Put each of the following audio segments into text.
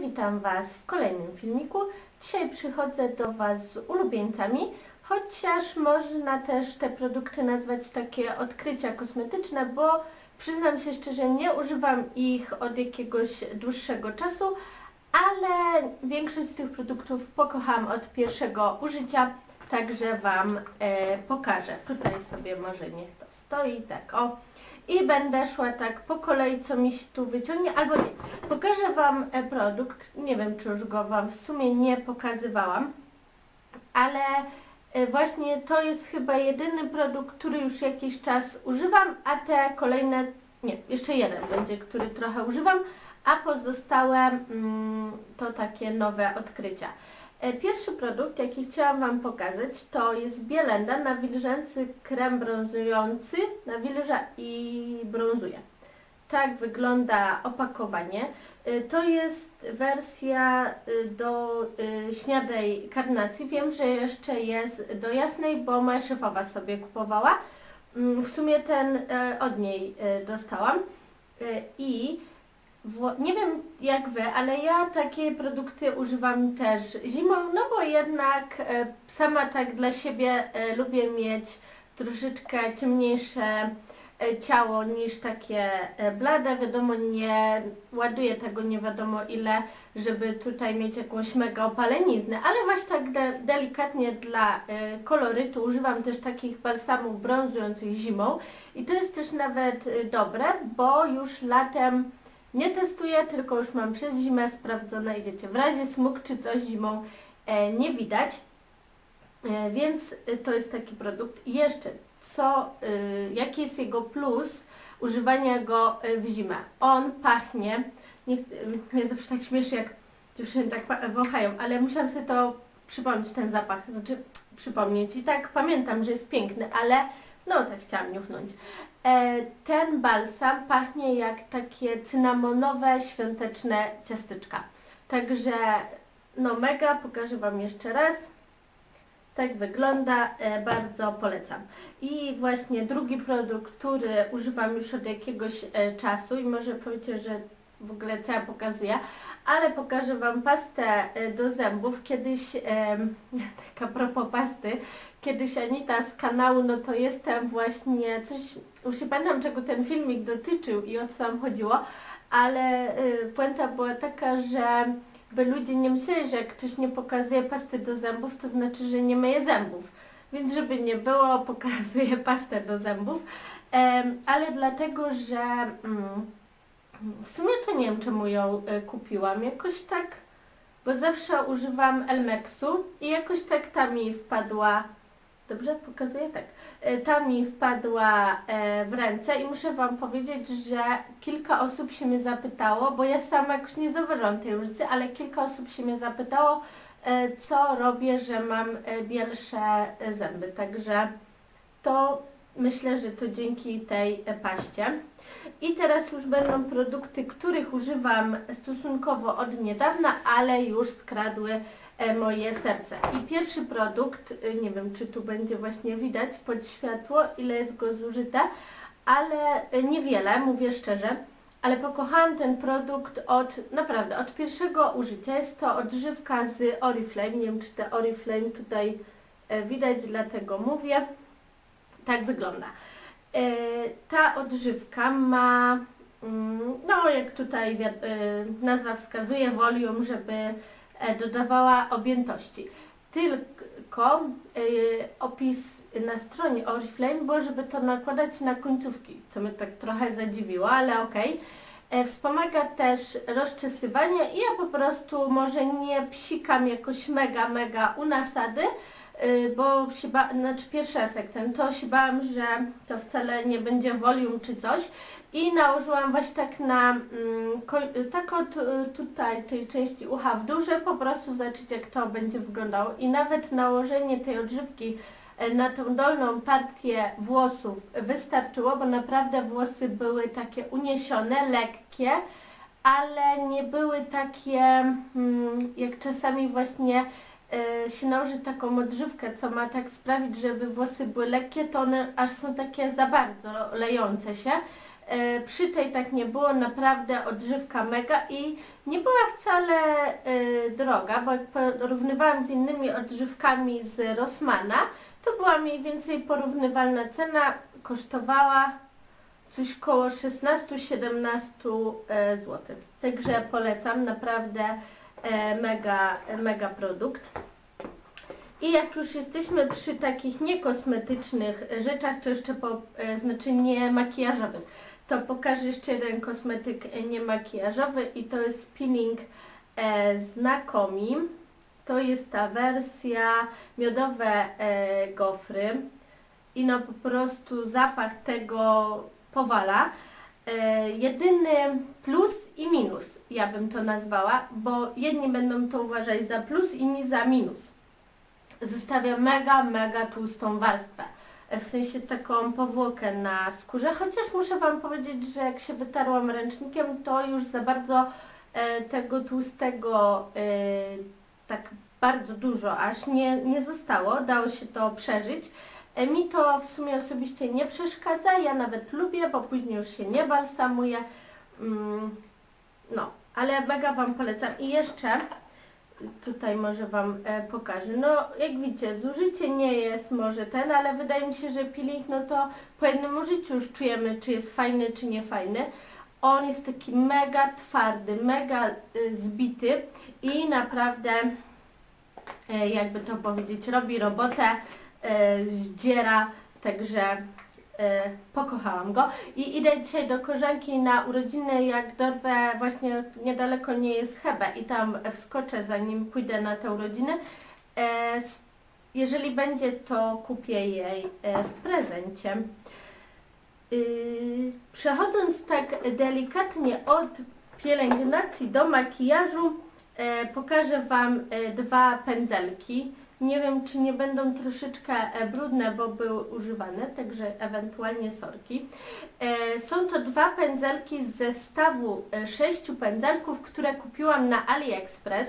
witam Was w kolejnym filmiku. Dzisiaj przychodzę do Was z ulubieńcami, chociaż można też te produkty nazwać takie odkrycia kosmetyczne, bo przyznam się szczerze, nie używam ich od jakiegoś dłuższego czasu, ale większość z tych produktów pokocham od pierwszego użycia, także Wam e, pokażę. Tutaj sobie może niech to stoi, tak o. I będę szła tak po kolei, co mi się tu wyciągnie, albo nie. Pokażę Wam e, produkt, nie wiem czy już go Wam w sumie nie pokazywałam, ale e, właśnie to jest chyba jedyny produkt, który już jakiś czas używam, a te kolejne, nie, jeszcze jeden będzie, który trochę używam, a pozostałe mm, to takie nowe odkrycia. E, Pierwszy produkt, jaki chciałam Wam pokazać, to jest Bielenda nawilżający krem brązujący, nawilża i brązuje. Tak wygląda opakowanie. E, To jest wersja e, do śniadej karnacji. Wiem, że jeszcze jest do jasnej, bo moja szefowa sobie kupowała. Mm, W sumie ten od niej dostałam. I Nie wiem jak wy, ale ja takie produkty używam też zimą, no bo jednak e, sama tak dla siebie e, lubię mieć troszeczkę ciemniejsze e, ciało niż takie blade. Wiadomo, nie ładuję tego nie wiadomo ile, żeby tutaj mieć jakąś mega opaleniznę, ale właśnie tak de delikatnie dla kolorytu używam też takich balsamów brązujących zimą i to jest też nawet dobre, bo już latem nie testuję, tylko już mam przez zimę sprawdzone i wiecie, w razie smug czy coś zimą e, nie widać. E, więc e, to jest taki produkt. I jeszcze, co, e, jaki jest jego plus używania go e, w zimę? On pachnie, nie, zawsze tak śmieszy, jak dziewczyny tak wąchają, ale musiałam sobie to przypomnieć, ten zapach, znaczy przypomnieć. I tak pamiętam, że jest piękny, ale no tak chciałam niuchnąć. E, ten balsam pachnie jak takie cynamonowe, świąteczne ciasteczka. Także no mega, pokażę Wam jeszcze raz. Tak wygląda, e, bardzo polecam. I właśnie drugi produkt, który używam już od jakiegoś e, czasu i może powiecie, że w ogóle co ja pokazuję, ale pokażę Wam pastę do zębów. Kiedyś, em, tak a propos pasty, kiedyś Anita z kanału, no to jestem właśnie coś, już nie pamiętam czego ten filmik dotyczył i o co tam chodziło, ale y, puenta była taka, że by ludzie nie myśleli, że jak ktoś nie pokazuje pasty do zębów, to znaczy, że nie myje zębów. Więc żeby nie było, pokazuję pastę do zębów, Em, ale dlatego, że mm, w sumie to nie wiem czemu ją y, kupiłam, jakoś tak, bo zawsze używam Elmexu i jakoś tak ta mi wpadła Dobrze pokazuję? Tak. E, Ta mi wpadła e, w ręce i muszę Wam powiedzieć, że kilka osób się mnie zapytało, bo ja sama jakoś nie zauważyłam tej różnicy, ale kilka osób się mnie zapytało, e, co robię, że mam bielsze zęby. Także to myślę, że to dzięki tej paście. I teraz już będą produkty, których używam stosunkowo od niedawna, ale już skradły moje serce. I pierwszy produkt, y, nie wiem czy tu będzie właśnie widać pod światło, ile jest go zużyte, ale y, niewiele, mówię szczerze, ale pokochałam ten produkt od, naprawdę, od pierwszego użycia. Jest to odżywka z Oriflame, nie wiem czy te Oriflame tutaj e, widać, dlatego mówię. Tak wygląda. E, Ta odżywka ma, mm, no jak tutaj e, nazwa wskazuje, volume, żeby e, dodawała objętości. Tylko e, opis na stronie Oriflame było, żeby to nakładać na końcówki, co mnie tak trochę zadziwiło, ale okej. E, Wspomaga też rozczesywanie i ja po prostu może nie psikam jakoś mega, mega u nasady, bo się ba- znaczy pierwszy ten, to się bałam, że to wcale nie będzie volume czy coś i nałożyłam właśnie tak na mm, tak od y, tutaj tej części ucha w żeby po prostu zobaczyć jak to będzie wyglądało i nawet nałożenie tej odżywki e, na tą dolną partię włosów wystarczyło, bo naprawdę włosy były takie uniesione, lekkie, ale nie były takie mm, jak czasami właśnie e, się nałoży taką odżywkę, co ma tak sprawić, żeby włosy były lekkie, to one aż są takie za bardzo lejące się. E, przy tej tak nie było, naprawdę odżywka mega i nie była wcale e, droga, bo jak porównywałam z innymi odżywkami z Rossmana, to była mniej więcej porównywalna cena, kosztowała coś koło 16-17 zł. Także polecam, naprawdę e, mega, mega produkt. I jak już jesteśmy przy takich niekosmetycznych rzeczach, to jeszcze po, e, znaczy nie makijażowych, to pokażę jeszcze jeden kosmetyk e, niemakijażowy i to jest peeling e, z Nakomi. To jest ta wersja miodowe e, gofry i no po prostu zapach tego powala. Jedyny plus i minus, ja bym to nazwała, bo jedni będą to uważać za plus, inni za minus. Zostawia mega, mega tłustą warstwę. W sensie taką powłokę na skórze, chociaż muszę Wam powiedzieć, że jak się wytarłam ręcznikiem, to już za bardzo e, tego tłustego e, tak bardzo dużo aż nie, nie zostało, dało się to przeżyć. E, Mi to w sumie osobiście nie przeszkadza, ja nawet lubię, bo później już się nie balsamuje. Mm, no, ale mega Wam polecam. I jeszcze tutaj może Wam e, pokażę. No, jak widzicie, zużycie nie jest może ten, ale wydaje mi się, że peeling, no to po jednym użyciu już czujemy, czy jest fajny, czy nie fajny. On jest taki mega twardy, mega y, zbity i naprawdę, e, jakby to powiedzieć, robi robotę, e, zdziera, także e, pokochałam go. I idę dzisiaj do koleżanki na urodziny, jak dorwę, właśnie niedaleko nie jest Hebe i tam wskoczę zanim pójdę na te urodziny. E, jeżeli będzie, to kupię jej e, w prezencie. Yy, Przechodząc tak delikatnie od pielęgnacji do makijażu, e, pokażę Wam e, dwa pędzelki. Nie wiem, czy nie będą troszeczkę e, brudne, bo były używane, także ewentualnie sorki. E, Są to dwa pędzelki z zestawu e, sześciu pędzelków, które kupiłam na AliExpress.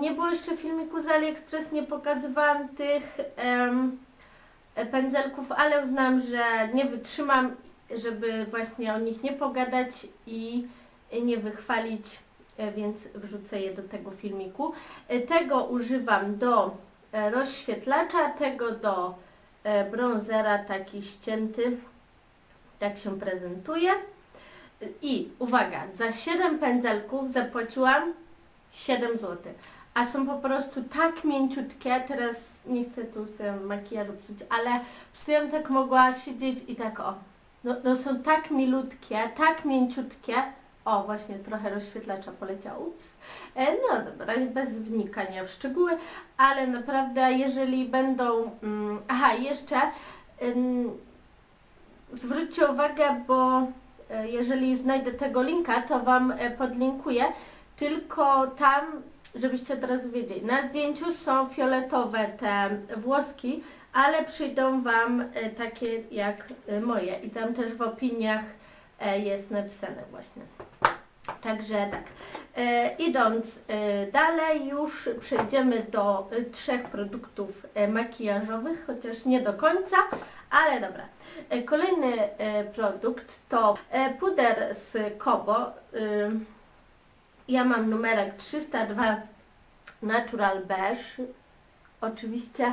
Nie było jeszcze filmiku z AliExpress, nie pokazywałam tych pędzelków, ale uznałam, że nie wytrzymam, żeby właśnie o nich nie pogadać i nie wychwalić, więc wrzucę je do tego filmiku. Tego używam do rozświetlacza, tego do e, bronzera, taki ścięty, tak się prezentuje. I uwaga, za 7 pędzelków zapłaciłam 7 zł. A są po prostu tak mięciutkie, teraz nie chcę tu sobie makijażu psuć, ale psuję tak mogła siedzieć i tak o. No, no są tak milutkie, tak mięciutkie. O, właśnie trochę rozświetlacza poleciało. Ups. E, no dobra, bez wnikania w szczegóły, ale naprawdę jeżeli będą... Mm, aha, jeszcze zwróćcie uwagę, bo e, jeżeli znajdę tego linka, to Wam e, podlinkuję, tylko tam, żebyście od razu wiedzieli, na zdjęciu są fioletowe te włoski, ale przyjdą Wam takie jak moje i tam też w opiniach jest napisane właśnie. Także tak. E, idąc e, dalej, już przejdziemy do e, trzech produktów makijażowych, chociaż nie do końca, ale dobra. Kolejny produkt to puder z Kobo. Ja mam numerek 302 Natural Beige. Oczywiście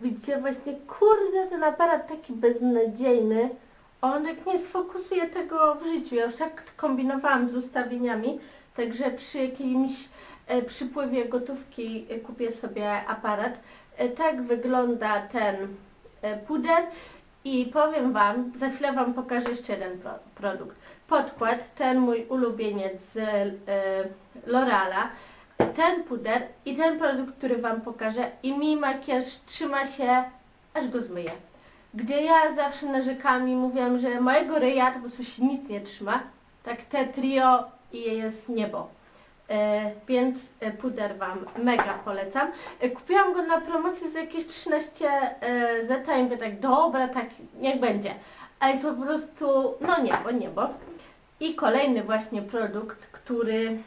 widzicie właśnie, kurde, ten aparat taki beznadziejny. On jak nie sfokusuje tego w życiu. Ja już tak kombinowałam z ustawieniami, także przy jakimś e, przypływie gotówki e, kupię sobie aparat. E, tak wygląda ten puder i powiem Wam, za chwilę Wam pokażę jeszcze jeden pro, produkt. Podkład, ten mój ulubieniec z L'Oreala, ten puder i ten produkt, który Wam pokażę i mi makijaż trzyma się, aż go zmyję. Gdzie ja zawsze narzekałam i mówiłam, że mojego ryja to po prostu się nic nie trzyma, tak te trio i jest niebo. E, więc e, puder Wam mega polecam. E, kupiłam go na promocji za jakieś 13 e, zeta i mówię tak, dobra, tak niech będzie. A jest po prostu, no niebo, niebo. I kolejny właśnie produkt, który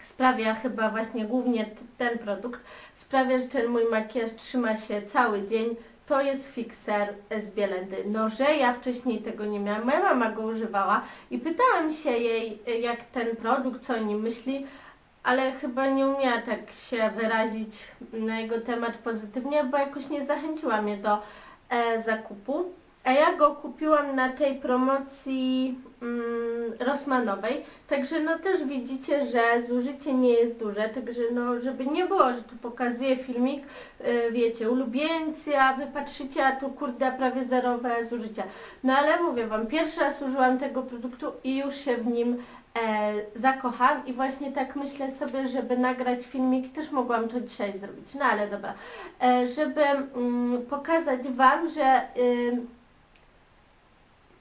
sprawia chyba właśnie głównie ten produkt, sprawia, że ten mój makijaż trzyma się cały dzień, to jest fixer z Bielendy. No, że ja wcześniej tego nie miałam, moja mama go używała i pytałam się jej, jak ten produkt, co o nim myśli, ale chyba nie umiała tak się wyrazić na jego temat pozytywnie, bo jakoś nie zachęciła mnie do e, zakupu. A ja go kupiłam na tej promocji mm, Rossmanowej, także no też widzicie, że zużycie nie jest duże, także no żeby nie było, że tu pokazuję filmik, y, wiecie, ulubieńcy, a wy patrzycie, a tu kurde prawie zerowe zużycie. No ale mówię wam, pierwszy raz użyłam tego produktu i już się w nim e, zakocham i właśnie tak myślę sobie, żeby nagrać filmik, też mogłam to dzisiaj zrobić, no ale dobra, e, żeby mm, pokazać wam, że y,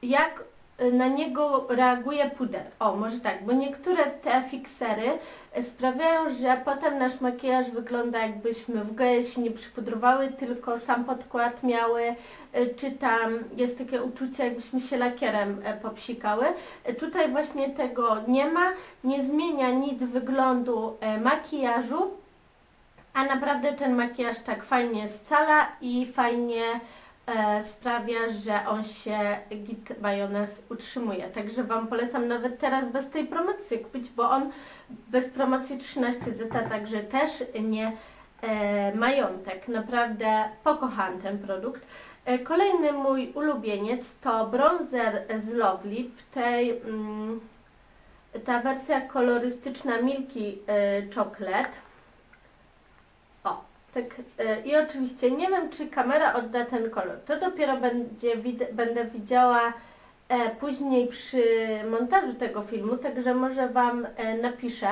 jak y, na niego reaguje puder. O, może tak, bo niektóre te fiksery y, sprawiają, że potem nasz makijaż wygląda jakbyśmy w ogóle się nie przypudrowały, tylko sam podkład miały, y, czy tam jest takie uczucie, jakbyśmy się lakierem popsikały. Tutaj właśnie tego nie ma, nie zmienia nic wyglądu makijażu, a naprawdę ten makijaż tak fajnie scala i fajnie e, sprawia, że on się git majonez utrzymuje. Także Wam polecam nawet teraz bez tej promocji kupić, bo on bez promocji 13 zeta, także też nie e, majątek. Naprawdę pokochałam ten produkt. E, kolejny mój ulubieniec to bronzer z Lovely w tej mm, ta wersja kolorystyczna Milky e, Chocolate. Tak. e, I oczywiście nie wiem, czy kamera odda ten kolor. To dopiero będzie, będę widziała e, później przy montażu tego filmu, także może Wam e, napiszę.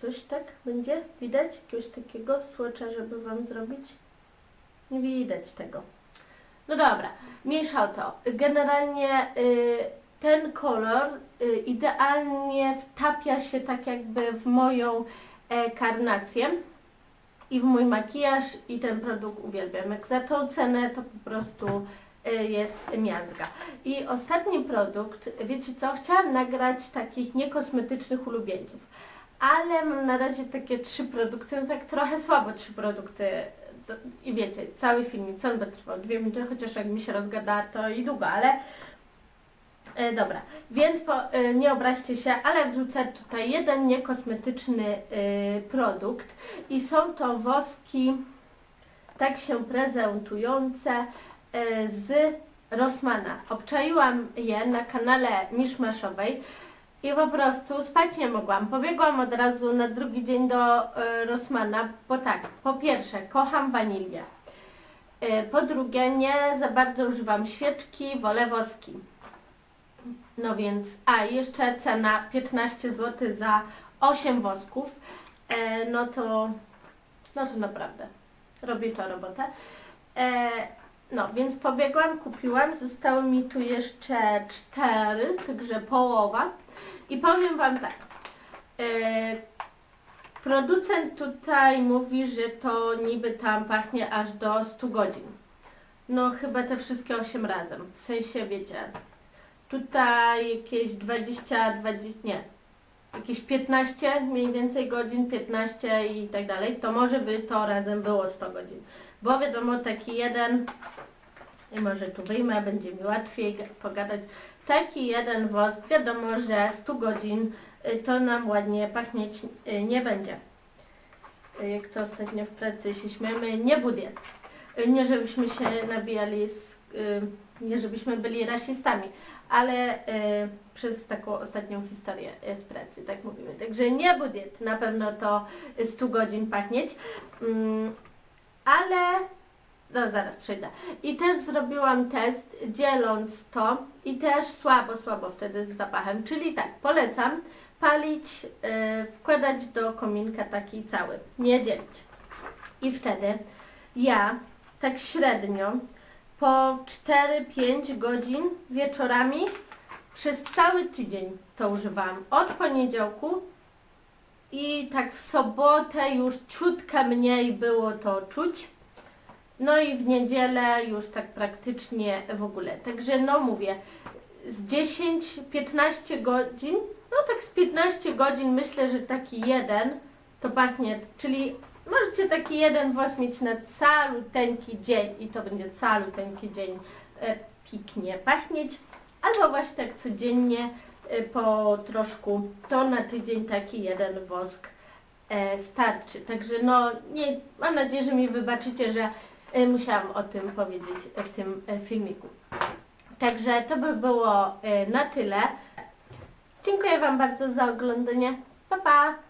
Coś tak będzie? Widać? Jakiegoś takiego słocza, żeby Wam zrobić? Nie widać tego. No dobra, mniejsza o to. Generalnie y, ten kolor y, idealnie wtapia się tak jakby w moją karnację i w mój makijaż i ten produkt uwielbiam. Jak za tą cenę to po prostu y, jest miazga. I ostatni produkt, wiecie co, chciałam nagrać takich niekosmetycznych ulubieńców, ale mam na razie takie trzy produkty, no tak trochę słabo trzy produkty i wiecie, cały filmik, co on by trwał? Dwie minuty, chociaż jak mi się rozgada, to i długo, ale e, dobra, więc po, e, nie obraźcie się, ale wrzucę tutaj jeden niekosmetyczny e, produkt i są to woski tak się prezentujące e, z Rossmana. Obczaiłam je na kanale Miszmaszowej i po prostu spać nie mogłam. Pobiegłam od razu na drugi dzień do e, Rossmana, bo tak, po pierwsze, kocham wanilię. E, po drugie, nie za bardzo używam świeczki, wolę woski. No więc, a jeszcze cena 15 zł za 8 wosków, e, no to, no to naprawdę robi to robotę. E, no, więc pobiegłam, kupiłam, zostały mi tu jeszcze 4, także połowa. I powiem Wam tak, e, producent tutaj mówi, że to niby tam pachnie aż do 100 godzin. No chyba te wszystkie 8 razem, w sensie wiecie, tutaj jakieś 20, 20, nie, jakieś 15 mniej więcej godzin, 15 i tak dalej, to może by to razem było 100 godzin. Bo wiadomo, taki jeden, i może tu wyjmę, będzie mi łatwiej pogadać, taki jeden wosk, wiadomo, że 100 godzin y, to nam ładnie pachnieć y, nie będzie. Y, Jak to ostatnio w pracy się śmiemy, nie budiet. Y, Nie żebyśmy się nabijali, z, nie żebyśmy byli rasistami, ale y, przez taką ostatnią historię y, w pracy, tak mówimy. Także nie budiet, na pewno to 100 godzin pachnieć. Mm, ale no zaraz przejdę. I też zrobiłam test dzieląc to i też słabo, słabo wtedy z zapachem. Czyli tak, polecam palić, yy, wkładać do kominka taki cały, nie dzielić. I wtedy ja tak średnio po 4-5 godzin wieczorami przez cały tydzień to używałam. Od poniedziałku i tak w sobotę już ciutkę mniej było to czuć. No i w niedzielę już tak praktycznie w ogóle. Także no mówię, z 10-15 godzin, no tak z 15 godzin myślę, że taki jeden to pachnie, czyli możecie taki jeden włos mieć na caluteńki dzień i to będzie caluteńki dzień e, piknie pachnieć, albo właśnie tak codziennie e, po troszku, to na tydzień taki jeden wosk e, starczy. Także no, nie, mam nadzieję, że mi wybaczycie, że e, musiałam o tym powiedzieć w tym e, filmiku. Także to by było e, na tyle. Dziękuję Wam bardzo za oglądanie. Pa, pa!